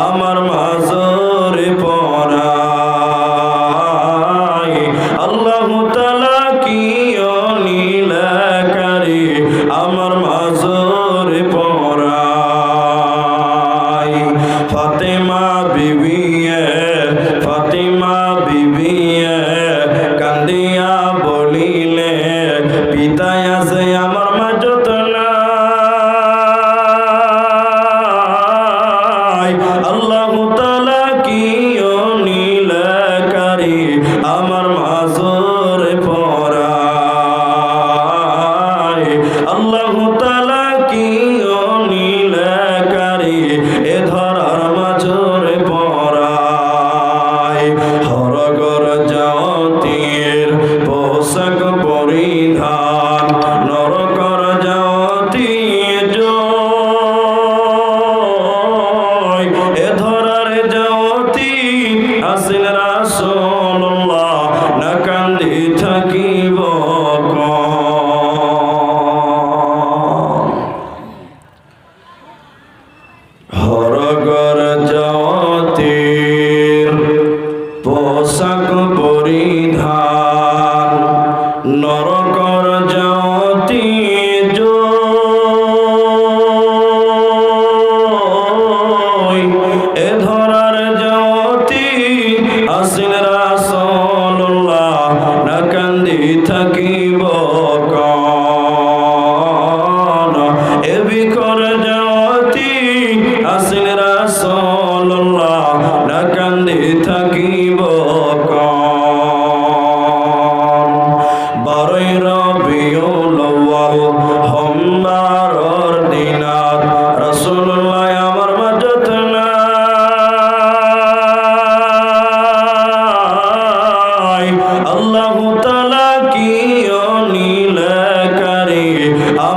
আমার মাজর পরাই আল্লাহ তালা কি নীলাকারে আমার মাজর পরাই ফাতেমা বিবিয়ে Oh.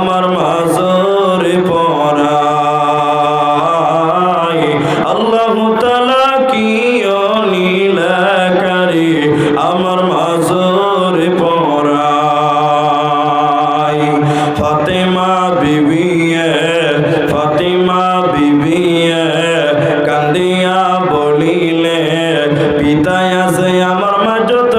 আমার মাজর পড়াই আল্লাহ তালা কি নীলাকারে আমার মাজর পড়াই ফতেমা বিবি ফতেমা বিবি কান্দিয়া বলিলে, পিতায় আছে আমার মাজত